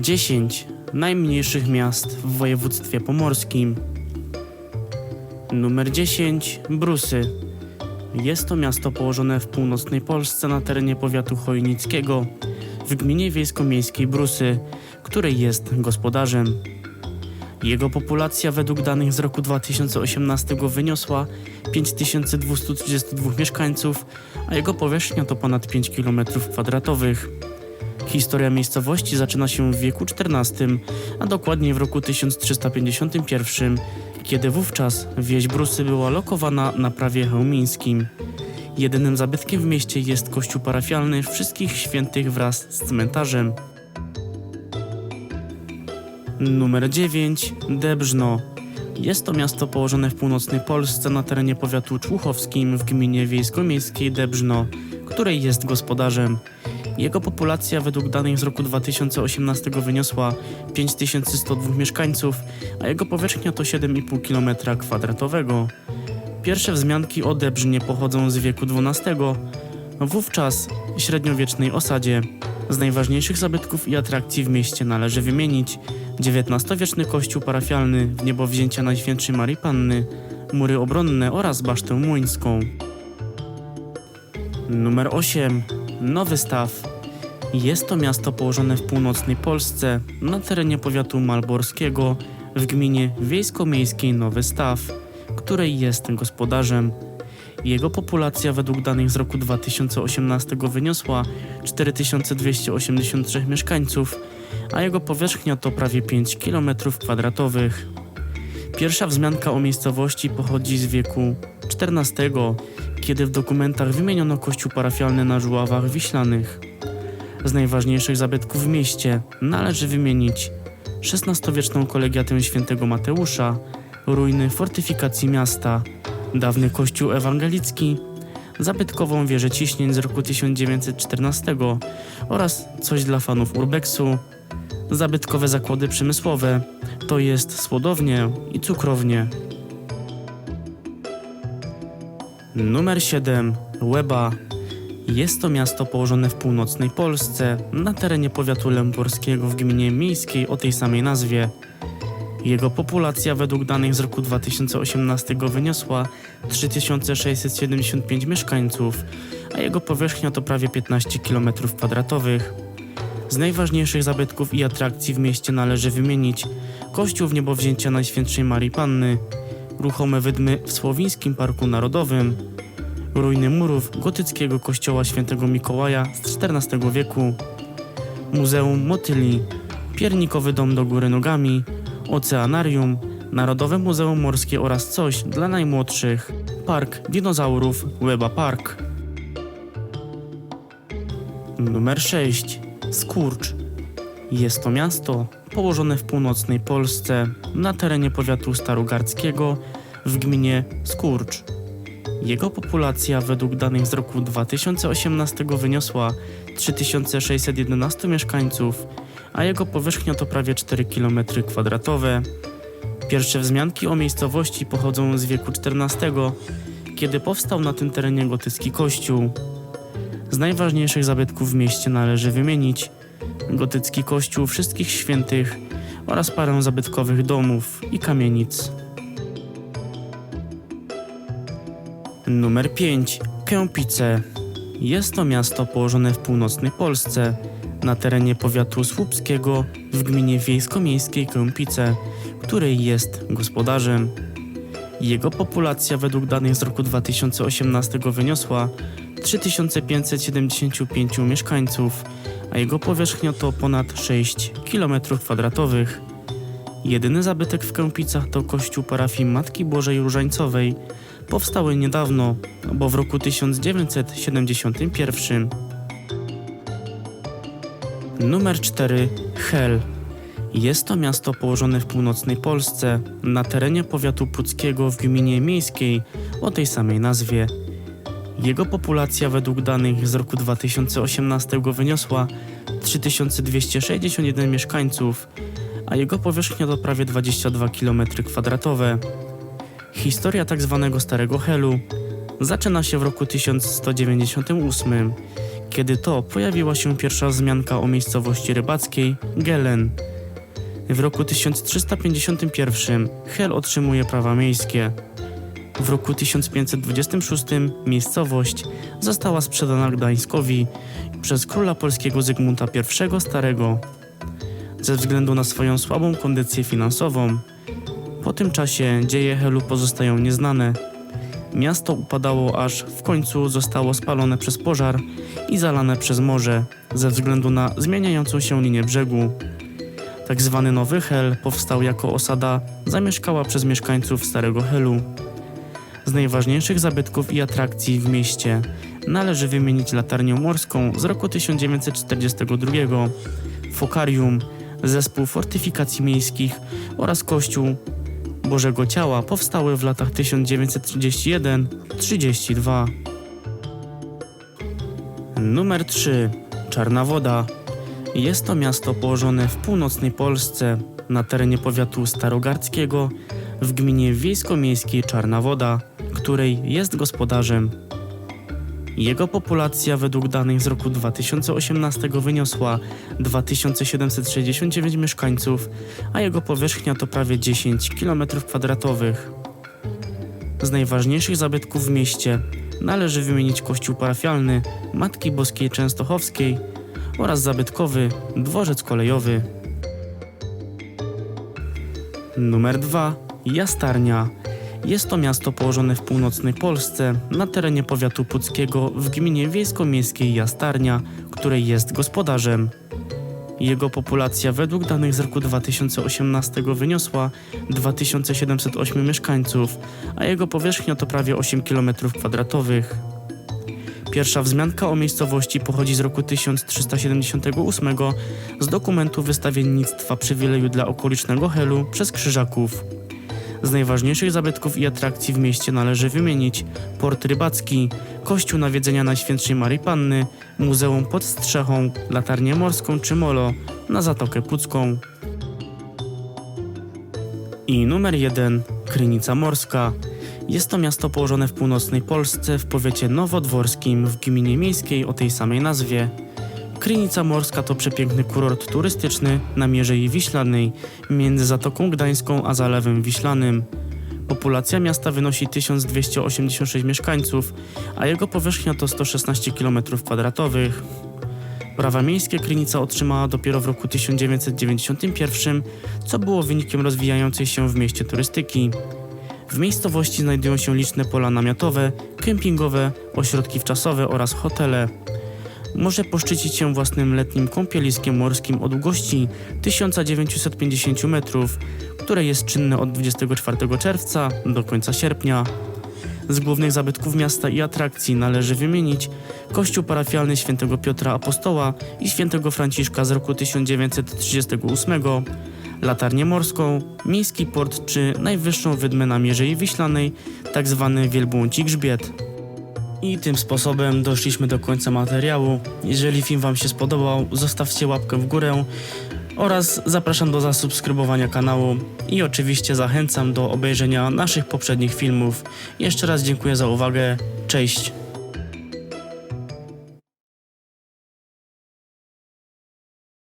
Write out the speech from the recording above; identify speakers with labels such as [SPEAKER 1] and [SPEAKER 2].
[SPEAKER 1] 10 najmniejszych miast w województwie pomorskim. Numer 10 Brusy. Jest to miasto położone w północnej Polsce na terenie powiatu chojnickiego w gminie wiejsko-miejskiej Brusy, której jest gospodarzem. Jego populacja według danych z roku 2018 wyniosła 5232 mieszkańców, a jego powierzchnia to ponad 5 km2. Historia miejscowości zaczyna się w wieku XIV, a dokładniej w roku 1351, kiedy wówczas wieś Brusy była lokowana na prawie chełmińskim. Jedynym zabytkiem w mieście jest kościół parafialny Wszystkich Świętych wraz z cmentarzem. Numer 9. Debrzno. Jest to miasto położone w północnej Polsce na terenie powiatu człuchowskim w gminie wiejsko-miejskiej Debrzno, której jest gospodarzem. Jego populacja według danych z roku 2018 wyniosła 5102 mieszkańców, a jego powierzchnia to 7,5 km2. Pierwsze wzmianki o Debrznie pochodzą z wieku XII, wówczas średniowiecznej osadzie. Z najważniejszych zabytków i atrakcji w mieście należy wymienić XIX-wieczny kościół parafialny w niebowzięcia Najświętszej Marii Panny, mury obronne oraz basztę młyńską. Numer 8. Nowy Staw. Jest to miasto położone w północnej Polsce, na terenie powiatu malborskiego, w gminie wiejsko-miejskiej Nowy Staw, której jest gospodarzem. Jego populacja według danych z roku 2018 wyniosła 4283 mieszkańców, a jego powierzchnia to prawie 5 km2. Pierwsza wzmianka o miejscowości pochodzi z wieku XIV, kiedy w dokumentach wymieniono kościół parafialny na Żuławach Wiślanych. Z najważniejszych zabytków w mieście należy wymienić XVI-wieczną kolegiatę świętego Mateusza, ruiny fortyfikacji miasta, dawny kościół ewangelicki, zabytkową wieżę ciśnień z roku 1914 oraz coś dla fanów urbexu, zabytkowe zakłady przemysłowe, to jest słodownie i cukrownie. Numer 7. Łeba. Jest to miasto położone w północnej Polsce, na terenie powiatu lęborskiego w gminie miejskiej o tej samej nazwie. Jego populacja według danych z roku 2018 wyniosła 3675 mieszkańców, a jego powierzchnia to prawie 15 km2. Z najważniejszych zabytków i atrakcji w mieście należy wymienić kościół w niebowzięcia Najświętszej Marii Panny, ruchome wydmy w Słowińskim Parku Narodowym, ruiny murów gotyckiego kościoła świętego Mikołaja z XIV wieku, Muzeum Motyli, piernikowy dom do góry nogami, oceanarium, Narodowe Muzeum Morskie oraz coś dla najmłodszych, Park Dinozaurów Łeba Park. Numer 6. Skurcz. Jest to miasto położone w północnej Polsce na terenie powiatu starogardzkiego w gminie Skurcz. Jego populacja według danych z roku 2018 wyniosła 3611 mieszkańców, a jego powierzchnia to prawie 4 km2. Pierwsze wzmianki o miejscowości pochodzą z wieku XIV, kiedy powstał na tym terenie gotycki kościół. Z najważniejszych zabytków w mieście należy wymienić gotycki kościół Wszystkich Świętych oraz parę zabytkowych domów i kamienic. Numer 5. Kępice. Jest to miasto położone w północnej Polsce, na terenie powiatu słupskiego w gminie wiejsko-miejskiej Kępice, której jest gospodarzem. Jego populacja według danych z roku 2018 wyniosła 3575 mieszkańców, a jego powierzchnia to ponad 6 km2. Jedyny zabytek w Kępicach to kościół parafii Matki Bożej Różańcowej, powstały niedawno, bo w roku 1971. Numer 4. Hel. Jest to miasto położone w północnej Polsce, na terenie powiatu puckiego w gminie miejskiej o tej samej nazwie. Jego populacja według danych z roku 2018 wyniosła 3261 mieszkańców, a jego powierzchnia to prawie 22 km2. Historia tzw. Starego Helu zaczyna się w roku 1198, kiedy to pojawiła się pierwsza wzmianka o miejscowości rybackiej Gelen. W roku 1351 Hel otrzymuje prawa miejskie. W roku 1526 miejscowość została sprzedana Gdańskowi przez króla polskiego Zygmunta I Starego. Ze względu na swoją słabą kondycję finansową, po tym czasie dzieje Helu pozostają nieznane. Miasto upadało aż w końcu zostało spalone przez pożar i zalane przez morze ze względu na zmieniającą się linię brzegu. Tak zwany Nowy Hel powstał jako osada zamieszkała przez mieszkańców Starego Helu. Z najważniejszych zabytków i atrakcji w mieście należy wymienić latarnię morską z roku 1942, fokarium, zespół fortyfikacji miejskich oraz kościół Bożego Ciała powstały w latach 1931-32. Numer 3. Czarna Woda. Jest to miasto położone w północnej Polsce, na terenie powiatu starogardzkiego, w gminie wiejsko-miejskiej Czarna Woda, której jest gospodarzem. Jego populacja według danych z roku 2018 wyniosła 2769 mieszkańców, a jego powierzchnia to prawie 10 km2. Z najważniejszych zabytków w mieście należy wymienić kościół parafialny Matki Boskiej Częstochowskiej oraz zabytkowy dworzec kolejowy. Numer 2. Jastarnia. Jest to miasto położone w północnej Polsce, na terenie powiatu puckiego w gminie wiejsko-miejskiej Jastarnia, której jest gospodarzem. Jego populacja według danych z roku 2018 wyniosła 2708 mieszkańców, a jego powierzchnia to prawie 8 km2. Pierwsza wzmianka o miejscowości pochodzi z roku 1378 z dokumentu wystawiennictwa przywileju dla okolicznego Helu przez Krzyżaków. Z najważniejszych zabytków i atrakcji w mieście należy wymienić port rybacki, kościół nawiedzenia Najświętszej Marii Panny, muzeum pod Strzechą, latarnię morską czy molo na Zatokę Pucką. I numer 1 Krynica Morska. Jest to miasto położone w północnej Polsce w powiecie nowodworskim w gminie miejskiej o tej samej nazwie. Krynica Morska to przepiękny kurort turystyczny na Mierzei Wiślanej między Zatoką Gdańską a Zalewem Wiślanym. Populacja miasta wynosi 1286 mieszkańców, a jego powierzchnia to 116 km2. Prawa miejskie Krynica otrzymała dopiero w roku 1991, co było wynikiem rozwijającej się w mieście turystyki. W miejscowości znajdują się liczne pola namiotowe, kempingowe, ośrodki wczasowe oraz hotele. Może poszczycić się własnym letnim kąpieliskiem morskim o długości 1950 metrów, które jest czynne od 24 czerwca do końca sierpnia. Z głównych zabytków miasta i atrakcji należy wymienić kościół parafialny świętego Piotra Apostoła i świętego Franciszka z roku 1938, latarnię morską, miejski port czy najwyższą wydmę na Mierzei Wiślanej, tak zwany wielbłąci grzbiet. I tym sposobem doszliśmy do końca materiału. Jeżeli film Wam się spodobał, zostawcie łapkę w górę oraz zapraszam do zasubskrybowania kanału i oczywiście zachęcam do obejrzenia naszych poprzednich filmów. Jeszcze raz dziękuję za uwagę. Cześć!